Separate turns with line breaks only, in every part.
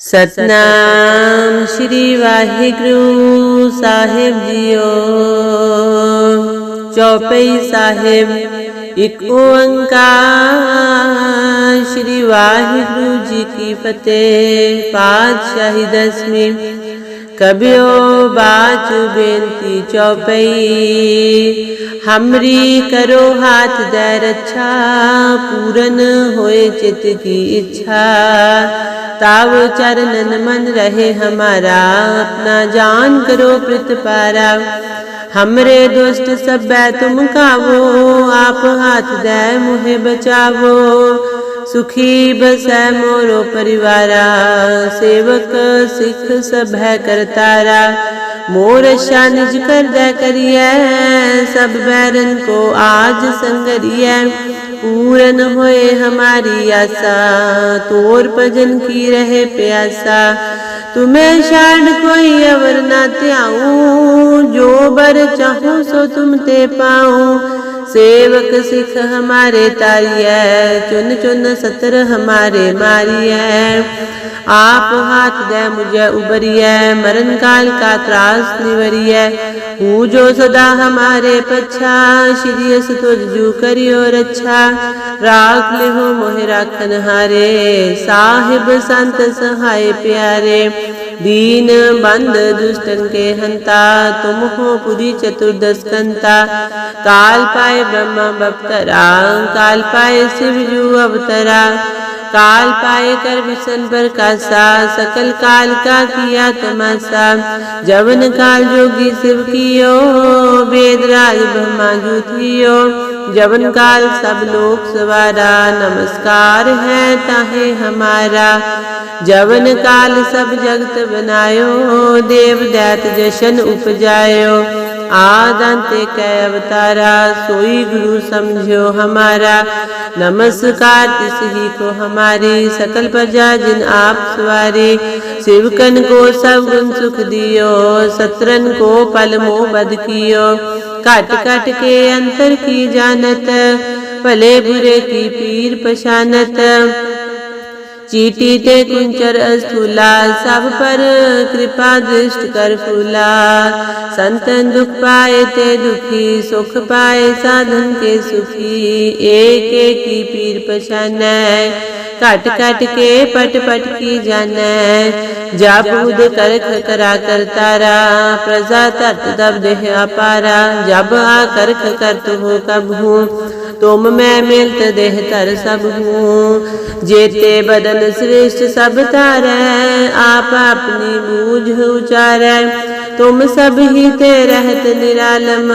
ਸਤਨਾਮ ਸ੍ਰੀ ਵਾਹਿਗੁਰੂ ਸਾਹਿਬ ਜੀਓ। ਚੌਪਈ ਸਾਹਿਬ, ਇੱਕ ਓੰਕਾਰ। ਸ੍ਰੀ ਵਾਹਿਗੁਰੂ ਜੀ ਕੀ ਫਤਿਹ, ਪਾਤਸ਼ਾਹੀ ਦਸਵੀਂ। कभी बाच बेनती चौपई। हमरी करो हाथ दर अच्छा पूरन होए चित की इच्छा। ताव चरणन मन रहे हमारा, अपना जान करो प्रतिपारा हमरे दोस्त सब तुम कावो आप हाथ दे मुहे बचावो। सुखी बसै मोरो परिवारा, सेवक सिख सब है करतारा मोर निज कर दे करिए सब बैरन को आज संगरिए पूरन होए हमारी आशा, तोर भजन की रहे प्यासा। तुम्हें शान कोई अवर ना त्याऊं, जो बर चाहूँ सो तुम ते पाऊँ। सेवक सिख हमारे तारिय चुन चुन सतर हमारे मारिय आप हाथ दे मुझे उबरिय मरण काल का त्रास निवरिय हूँ। जो सदा हमारे पच्छा, श्री अस तुझ जू करियो रच्छा राख ले हो मोहे राखन हारे साहिब संत सहाय प्यारे। दीन बंद दुष्टन के हंता, तुम हो पुरी चतुर्दश कंता काल पाए ब्रह्मा बपतरा काल पाए शिव जू अवतरा। काल पाए कर विसन पर कासा, सकल काल का किया तमाशा। जवन काल जोगी शिव कियो, वेद राज ब्रह्मा जूथियो जवन काल सब लोक सवारा, नमस्कार है ताहे हमारा। जवन काल सब जगत बनायो देव दैत जशन उपजायो। आदंते कै अवतारा, सोई गुरु समझो हमारा। नमस्कार तिस ही को हमारी, सकल प्रजा जिन आप सवारी। शिवकन को सब गुण सुख दियो, सत्रन को पल मोह बद कियो। काट काट के अंतर की जानत, भले बुरे की पीर पशानत चीटी ते कुंचर स्थूला सब पर कृपा दृष्ट कर फूला। संतन दुख पाए ते दुखी, सुख पाए साधन के सुखी। एक एक की पीर पशान काट काट के पट पट की जान जाप उद कर करा कर तारा प्रजा तत् दब देह अपारा। जब आ कर करत तुम कब हूँ, तुम मैं मिलत देह तर सब हूँ। जेते बदन श्रेष्ठ सब तारे आप अपनी बूझ उचारै तुम सब ही ते रहत निरालम,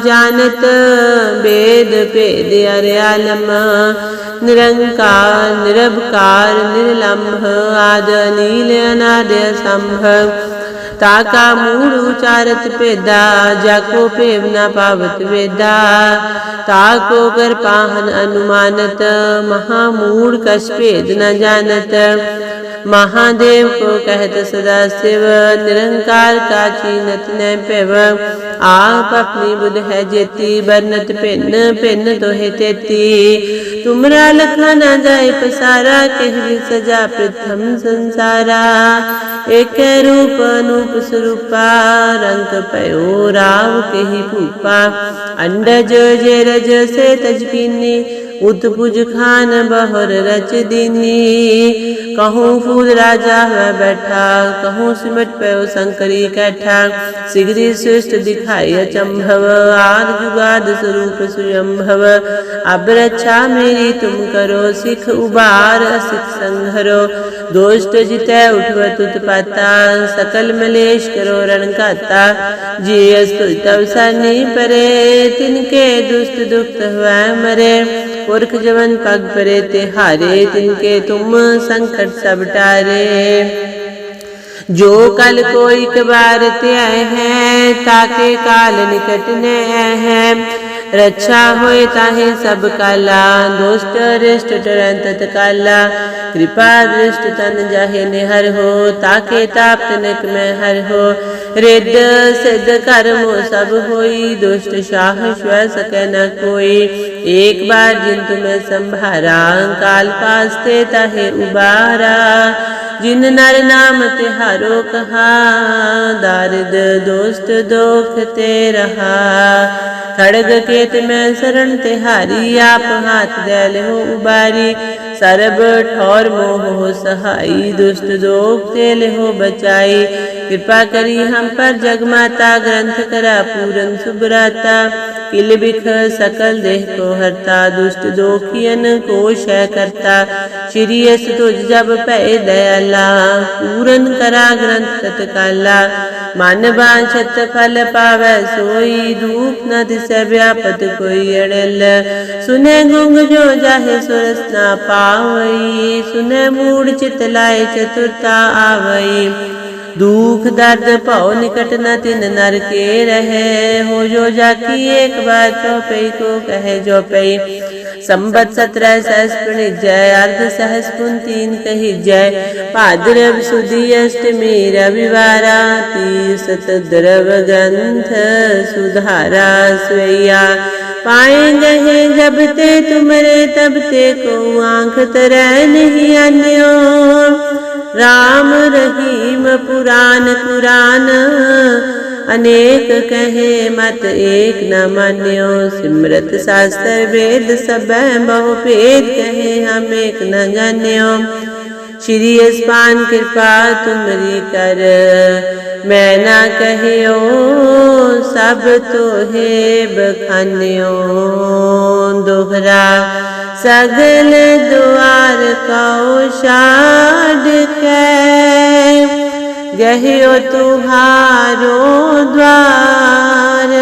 जानत वेद भेद अरयालम निरंकार निरभकार निर्लंभ आद, नील, अनाद संभव ताका मूड उचारत पेदा जाको पेव न पावत वेदा। ताको कर पाहन अनुमानत महामूढ़ कश भेद न जानत। महादेव को कहत सदा शिव, निरंकार का चीनत न पेव। आप अपनी बुध है जेती, बरनत पिन पिन तो तेती। तुमरा लखा न जाए पसारा कह सजा प्रथम संसारा। एक रूप अनूप स्वरूपा, रंग पयो राव कही भूपा अंडज जे रज से तजपीनी उतपुज खान बहर रच दीनी कहूँ फूल राजा हुआ बैठा, कहूँ सिमट पयो शंकरी कैठा। सिगरी श्रेष्ठ दिखाई अचंभव आद जुगाद स्वरूप सुयंभव। अब रक्षा मेरी तुम करो, सिख उबार, सिख संघरो। दोष्ट जितै उठवत उत्पाता सकल मलेश करो रणकाता जी अस्तु तब सनी परे, तिनके दुष्ट दुख हुआ मरे। पुरख जवन पग परे तिहारे तिनके तुम संकट सब टारे। जो कल को एक बार त्याय है, ताके काल निकट ने है। रक्षा होए ताहे सब काला, दुष्ट रिष्ट टरंत तत्काला कृपा दृष्ट तन जाहे निहर हो, ताके ताप तनक में हर हो। ਰਿੱਧ ਸਿੱਧ ਕਰਮ ਸਭ ਹੋਈ, ਦੁਸ਼ਟ ਸ਼ਾਹ ਸ਼ਵੈ ਸਕੈ ਨ ਕੋਈ। ਇੱਕ ਬਾਰ ਜਿਨ ਤੁਮੈ ਸੰਭਾਰਾ, ਕਾਲ ਪਾਸਤੇ ਤਹੇ ਉਬਾਰਾ। ਜਿਨ ਨਰ ਨਾਮ ਤੇ ਹਾਰੋ ਕਹਾ, ਦਰਦ ਦੋਸਤ ਦੋਖ ਤੇ ਰਹਾ। ਖੜਗ ਕੇਤ ਮੈਂ ਸਰਣ ਤੇ ਹਾਰੀ ਆਪ ਹਾਥ ਦੇ ਲਿਓ ਉਬਾਰੀ। सरब ठौर मोह हो सहाई, दुष्ट दोख तेल हो बचाई। कृपा करी हम पर जगमाता, ग्रंथ करा पूरन सुबराता। किल बिख सकल देह को हरता, दुष्ट दोखियन को शय करता। श्री तुझ जब पै दयाला, पूरन करा ग्रंथ तत्काला। मन बांछत फल पावै, सोई धूप न दिसै व्यापत कोई अड़ल। सुने गुंग जो जाहे, सुरस ना पावई सुने मूड चित लाए, चतुरता आवई दुख दर्द पौ निकट न तिन नर के रहे। हो जो जाकी एक बार चौपई को कहे जो पई संबत सत्रह सहस जय, अर्ध सहस पुन तीन कही जय। पाद्रव सुदी अष्टमी रविवारा, तीसत द्रव ग्रंथ सुधारा स्वैया पाएँगे जब ते तुमरे, तब ते को आँख तरह नहीं अन्यो राम रहीम पुराण कुरान, अनेक कहे मत एक न मान्यो। सिमरत शास्त्र वेद सब बहु भेद कहे हम एक न जान्यो श्री अस्पान कृपा तुमरी कर, मैं ना कहियो, सब तो है बखान्यो दोहरा सगल द्वार कौ शाड के गहियो तुहारो द्वार।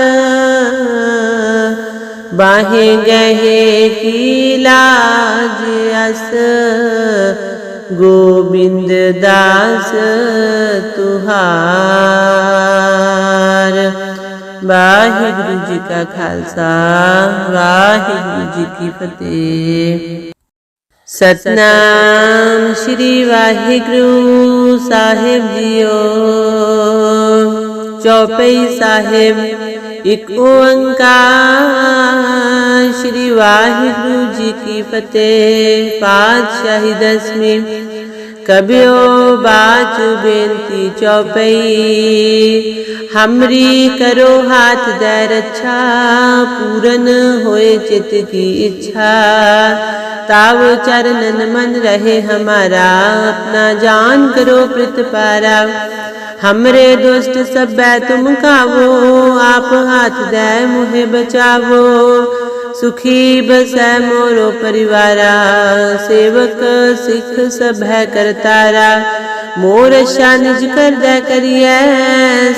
बाहे गहे की गोविंद दास तुहार। वाहिगुरु जी का खालसा, वाहिगुरु जी की फतेह। सतनाम श्री वाहिगुरु साहेब जियो। चौपई साहेब, एक ओंकार। श्री वाहिगुरु जी की फतेह। पातशाही दसवीं। कबियो बाच बेनती चौपई। हमरी करो हाथ दे रक्षा पूरन होए चित की इच्छा। ताव चरणन मन रहे हमारा, अपना जान करो प्रत पारा। हमरे दोस्त सब तुम कावो आप हाथ दे मुहे बचावो। सुखी बसै मोरो परिवारा, सेवक सिख सब है करतारा मोर अच्छा निज कर दे करिए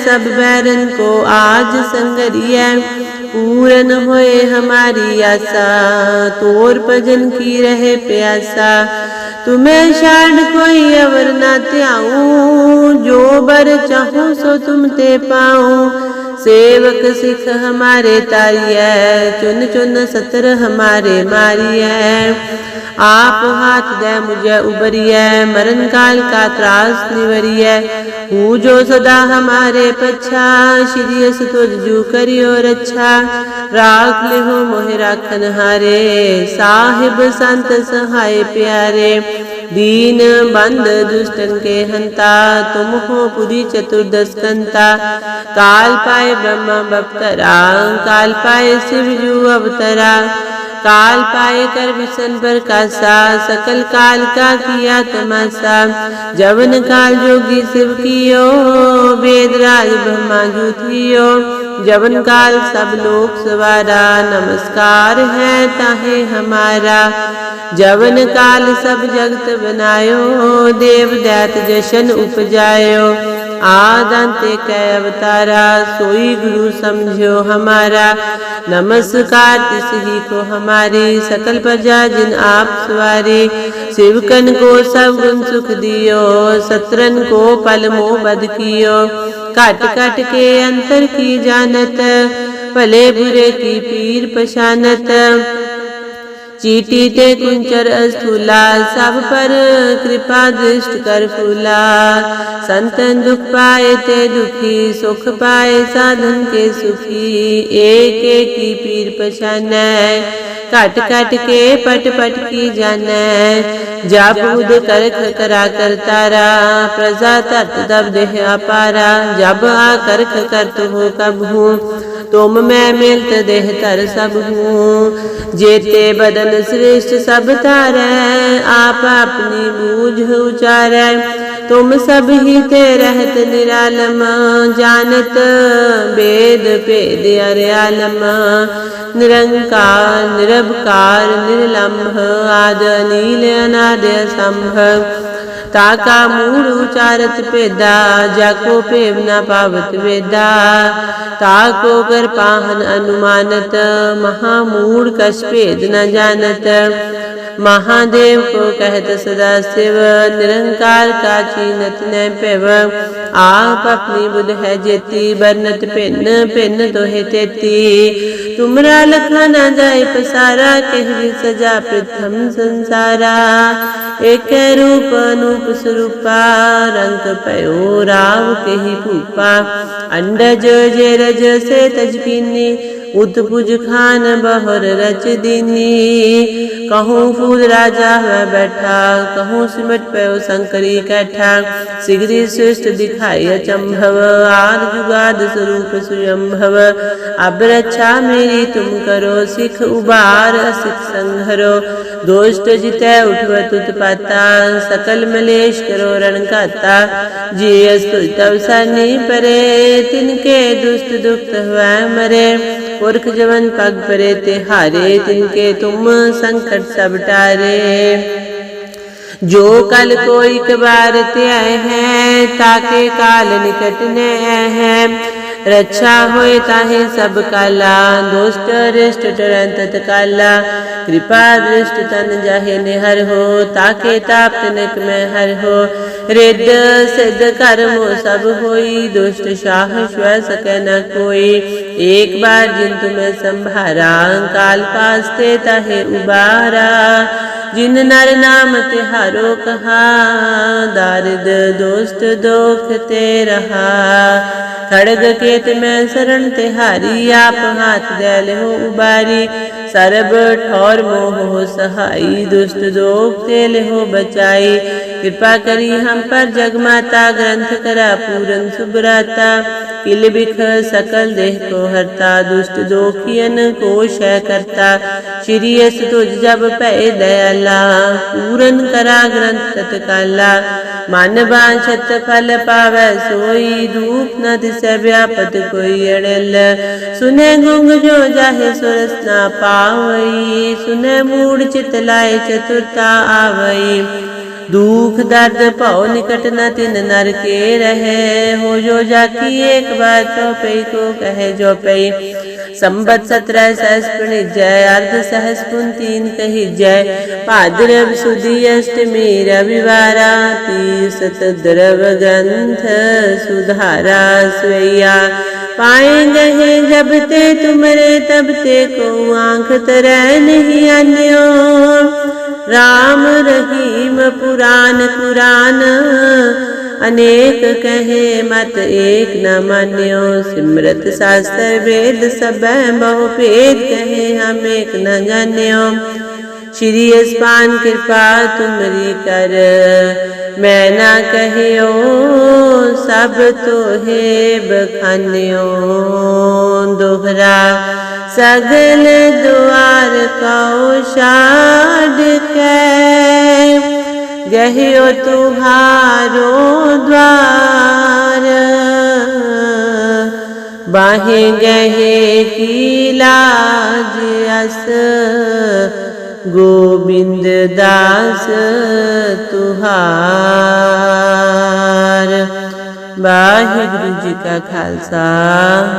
सब बैरन को आज संगरिए पूरन होए हमारी आशा, तोर भजन की रहे प्यासा। तुम्हें शान कोई अवर ना त्याऊं, जो बर चाहूँ सो तुम ते पाऊँ। सेवक सिख हमारे तारिय चुन चुन सतर हमारे मारिय आप हाथ दे मुझे उबरिय मरण काल का त्रास निवरिय हूँ। जो सदा हमारे पच्छा, श्री तुझ जू करियो रक्षा राख ले हो मोहे राखन हारे साहिब संत सहाय प्यारे। दीन बंद दुष्टन के हंता तुम हो पुरी चतुर्दश कंता काल पाए ब्रह्मा बपतरा काल पाए शिव जू अवतरा काल पाए कर विसन पर कासा, सकल काल का किया तमाशा। जवन काल जोगी शिव कियो वेदराज ब्रह्मा जूथियो जवन काल सब लोग सवारा, नमस्कार है ताहे हमारा। जवन काल सब जगत बनायो देव दैत जशन उपजायो। आदंते अवतारा सोई गुरु समझो हमारा। नमस्कार, तिस ही को हमारी, सकल प्रजा जिन आप सवारी। शिवकन को सब गुण सुख दियो, सतरन को पल मोह बद कियो। काट काट के अंतर की जानत, भले बुरे की पीर पशानत चीटी ते कुंचर अस्थूला, सब पर कृपा दृष्ट कर फूला। संतन दुख पाए ते दुखी, सुख पाए साधन के सुखी। एक एक की पीर पछानै घट घट के पट पट की जान जप बुध करख करा कर तारा, प्रजा तट दब देह अपारा। जब आ करख करत हो कब हूँ तुम मैं मिलत देह तर सब हूँ। जेते बदन श्रेष्ठ सब तारै आप अपनी बूझ उचारै। तुम सब ही ते रहत निरालम, जानत वेद भेद अर्यालम। निरंकार, निरभकार, निर्लम्भ, आद, नील, अनाद संभव ताका मूड उचारत पेदा, जाको पेव न पावत वेदा। ताको कर पाहन अनुमानत महामूड कश भेद न जानत। महादेव को कहत सदा शिव निरंकार का चीनत न पेव। आप अपनी बुध है जेती, बरनत भिन्न भिन्न तोहे तेती। तुमरा लखा न जाए पसारा, कहवी सजा प्रथम संसारा। एक रूप अनूप स्वरूपा रंग पयो राव कही भूपा अंडज जे रज से तजपीनी उतपुज खान बहर रच दीनी कहूँ फूल राजा है बैठा, कहूँ सिमट पयो शंकरी कैठा। सिगरी श्रेष्ठ दिखाई अचंभव, आद जुगाद स्वरूप सुयंभव। अब रक्षा मेरी तुम करो, सिख उबार सिख संघरो। दोष्ट जितै उठवत उत्पाता सकल मलेश करो रण काता जी अस्तु तव सनी परे, तिनके दुष्ट दुख हुआ मरे। पुरख जवन पग परे तिहारे तिनके तुम संकट सब टारे। जो कल कोई कबार ते आए हैं, ताके काल निकट ने हैं। रक्षा होए ताहे सब काला, दोष्ट रिष्ट टरंत तत्काला कृपा दृष्ट तन जाहे निहर हो, ताके ताप तनक में हर हो। रिद्ध, सिद्ध कर्मो, सब होई, दुष्ट शाह स्व सके न कोई। एक बार जिन तुम्हें संभारा, काल पास्ते ताहे उबारा। जिन नर नाम तिहारो कहा दारिद दोस्त दोख ते रहा। खड़ग केत में शरण तिहारी, आप हाथ दैल हो उबारी। सरब, ठौर, मोह हो सहाई, दुष्ट दोख तेल हो बचाई। कृपा करी हम पर जगमाता ग्रंथ करा पूरन सुभराता किल बिख सकल देह को हरता, दुष्ट दोखियन को शय करता। श्री अस तुझ जब पै दयाला, पूरन करा ग्रंथ तत्काला। मन बांछत फल पावै, सोई धूप न दिस व्यापत कोई अड़ल। सुने गुंग जो जाहे सुरस न पावई सुने मूड चित लाए चतुरता आवई दुख दर्द पौ निकट न तिन नर के रहे। हो जो जाकी एक बार चौपई को कहे जो पई। संबत सत्रह सहस जय, अर्ध सहस पुन तीन कही जय। भाद्रव सुदी अष्टमी रविवारा, तीसत द्रव ग्रंथ सुधारा स्वैया पाएँगे जब ते तुमरे, तब ते को आँख तरह नहीं अन्यो। राम रहीम पुराण कुरान अनेक कहे मत एक न मान्यो। सिमरत शास्त्र वेद सब बहु भेद कहे हम एक न जान्यो श्री अस्पान कृपा तुमरी कर, मैं ना कहियो, सब तो है बखान्यो। दोहरा सगल द्वार कौ शाड के गहियो तुहारो द्वार। बाहे गहे की लाज अस, गोविंद दास तुहार। वाहिगुरु जी का खालसा,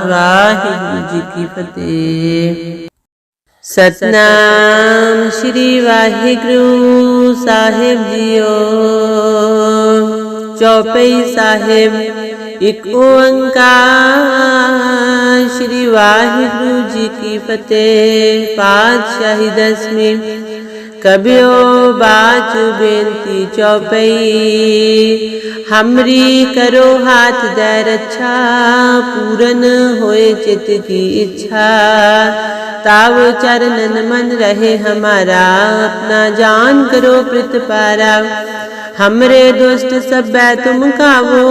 वाहिगुरु जी की फतेह। सतनाम श्री वाहिगुरु साहेब जियो। चौपई साहेब, एक ओंकार। श्री वाहिगुरु जी की फतेह, पातशाही दसवीं। कभी बात बेनती चौपई, हमरी करो हाथ दर अच्छा पूरन होए चित की इच्छा। ताव चरणन मन रहे हमारा, अपना जान करो प्रत पारा। हमरे दोस्त सब तुम कावो,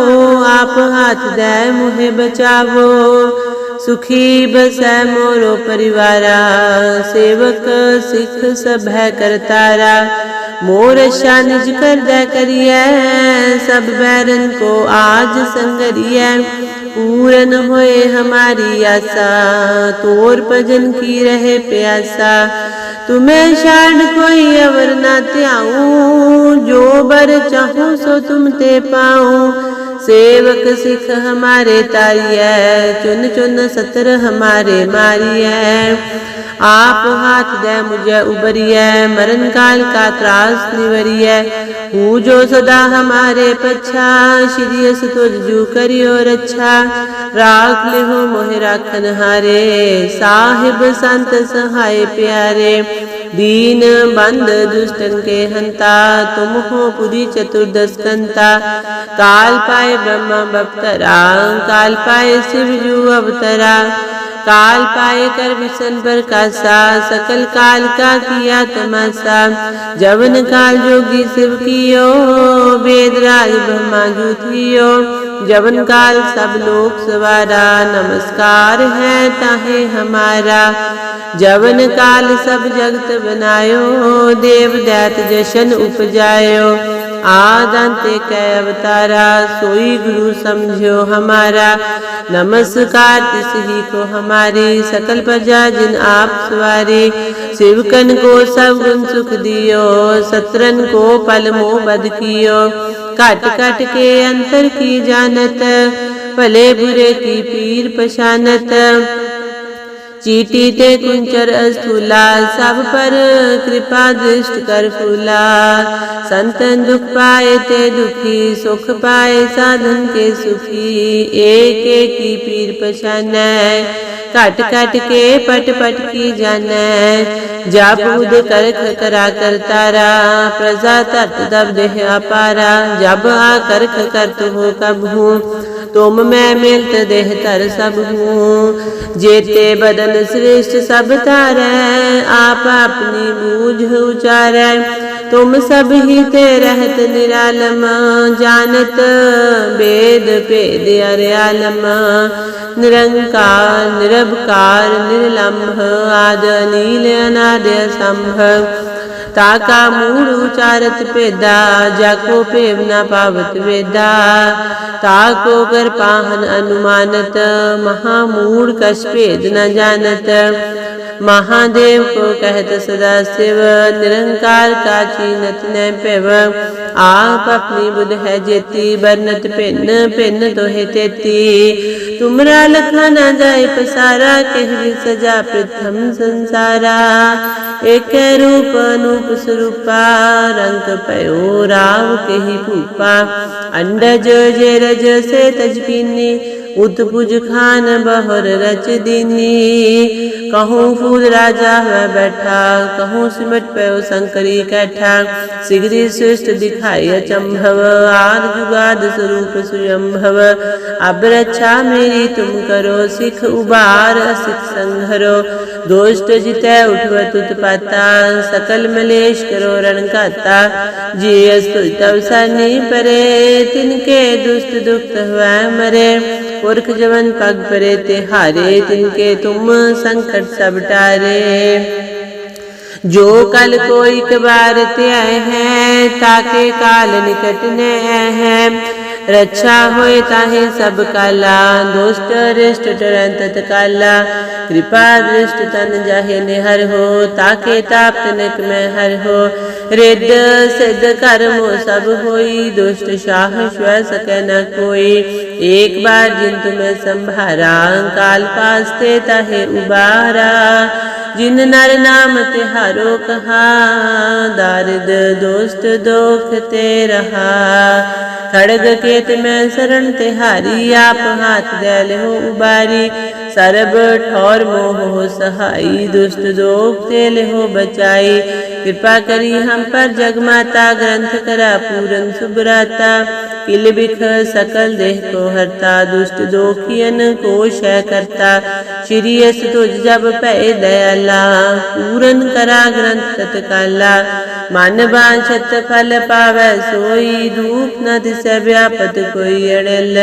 आप हाथ दे मुहे बचावो। सुखी बसै मोरो परिवारा, सेवक सिख सब है करतारा मोर रक्षा निज कर दे करिए सब बैरन को आज संगरिए पूरन होए हमारी आशा, तोर भजन की रहे प्यासा। तुम्हें शान कोई अवर ना त्याऊं, जो बर चाहूँ सो तुम ते पाऊँ। सेवक सिख हमारे तारिय चुन चुन सतर हमारे मारिय आप हाथ दे मुझे उबरिय मरण काल का त्रास निवरिय हूँ जो सदा हमारे पच्छा, श्री तुझ जू करियो रच्छा राख ले हो मोहे राखन हारे साहिब संत सहाय प्यारे। दीन बंद दुष्टन के हंता, तुम हो पुरी चतुर्दश कंता काल पाए ब्रह्मा बपतरा, काल पाए शिव जू अवतरा। काल पाए कर विसन पर कासा, सकल काल का किया तमाशा। जवन काल जोगी शिव कियो वेदराज ब्रह्मा जूथियो जवन काल सब लोक सवारा, नमस्कार है ताहे हमारा। जवन काल सब जगत बनायो देव दैत जशन उपजायो। आदंते कै अवतारा, सोई गुरु समझो हमारा। नमस्कार तिस ही को हमारी, सकल प्रजा जिन आप सवारी। शिवकन को सब गुण सुख दियो, सत्रन को पल मोह बद कियो। कट काट के अंतर की जानत भले बुरे की पीर पशानत चीटी ते कुंचर अस्थूला, सब पर कृपा दृष्ट कर फूला। संतन दुख पाए ते दुखी, सुख पाए साधन के सुखी। एक एक की पीर पछान कट कट के पट पट की जान जाप उद कर करा कर तारा, प्रजा तट दब देह अपारा। जब आ कर कर हो कब हूँ तुम मैं मिलत देह तर सब हूँ। जेते बदन श्रेष्ठ सब तारै आप अपनी बूझ उचारै। तुम सब ही ते रहत निरालम, जानत वेद भेद अर्यालम। निरंकार, निरभकार, निर्लम्भ, आद नील अनाद संभ ताका मूड उचारत पेदा, जाको पेव न पावत वेदा। ताको कर पाहन अनुमानत महामूड कश भेद न जानत। महादेव को कहत सदा शिव निरंकार का चीनत न पेव। आप अपनी बुध है जेती, बरनत पिन पिन तो है तेती। तुमरा लखा न जाए पसारा कहवी सजा प्रथम संसारा। एक रूप अनूप स्वरूपा, रंग पयो राव कही भूपा। अंडज जे रज से तजपीनी उत्पुज खान बहर रच दीनी। कहूँ फूल राजा हुआ बैठा, कहूँ सिमट पयो शंकरी कैठा। सिगरी श्रेष्ठ दिखाई अचंभव, आद जुगाद स्वरूप सुयंभव। अब रक्षा मेरी तुम करो, सिख उबार सिख संघरो। दोष्ट जितै तुत पाता, सकल मलेश करो रण काता जी अस्तु तव सनी परे, तिनके दुष्ट दुख हुआ मरे। पुरख जवन पग परे तिहारे, तिनके तुम संकट सब टारे। जो कल कोई कबार त्याय है, ताके काल निकट ने है। रक्षा होता ताहे सब काला, दुष्ट रिष्ट टरंत तकाला कृपा दृष्ट तन जाहे निहर हो, ताके ताप तनक में हर हो। रिद सिद्ध कर्म सब होई, दुष्ट शाह स्व सके न कोई। एक बार जिन तुम्हें संभारा, काल पास ते ताहे उबारा। जिन नर नाम तिहारो कहा दारिद दोस्त दोख ते रहा। खड़ग के ਤੇ ਮੈਂ ਸਰਣ ਤਿਹਾਰੀ ਆਪ ਹਾਥ ਦੇ ਲਿਓ ਉਬਾਰੀ। सर्व ठौर मोह सहाय दुष्ट जोग से लेहो बचाई। कृपा करी हम पर जग माता ग्रंथ करा पूरन सुबराता। किल बिख सकल देह को हरता, दुष्ट जोखियन को शय करता। श्री अस तुझ जब पै दयाला, पूरन करा ग्रंथ सतकाला मन बांछत फल पावे, सोई धूप न दिस व्यापत कोई अड़ल।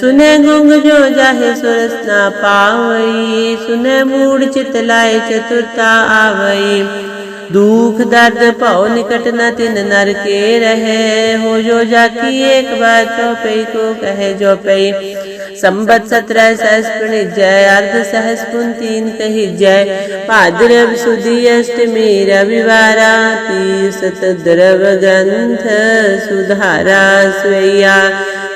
सुने गुंग जो जाहे सुरसना पा पावई सुने मूड चित लाए चतुरता आवई दुख दर्द पाओ निकट न तिन नर के रहे। हो जो जाकी एक बार चौपई को कहे जो पई संबत सत्रह सहस जय अर्ध सहस पुन तीन कही जय भाद्रव सुधी अष्टमी रविवारा तीसत द्रव ग्रंथ सुधारा स्वैया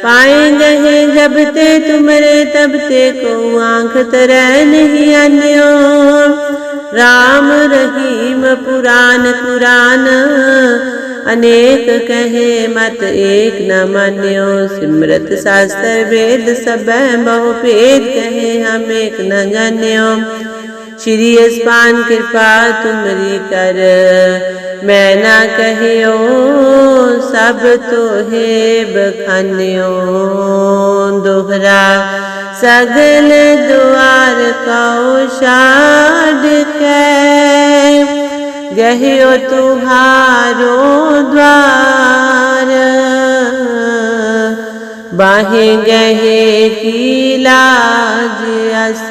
पाएँगे जब ते तुमरे तब ते को आँख तरह नहीं अन्यो राम रहीम पुराण कुरान अनेक कहे मत एक न मान्यो। सिमरत शास्त्र वेद सब बहु भेद कहे, हम एक न जान्यो। श्री अस्पान कृपा तुमरी कर। मैं ना कहियो, सब तो है बखान्यो। दोहरा सगल द्वार कौ शाड के। गहियो तुहारो द्वार। बाहे गहे की लाज अस।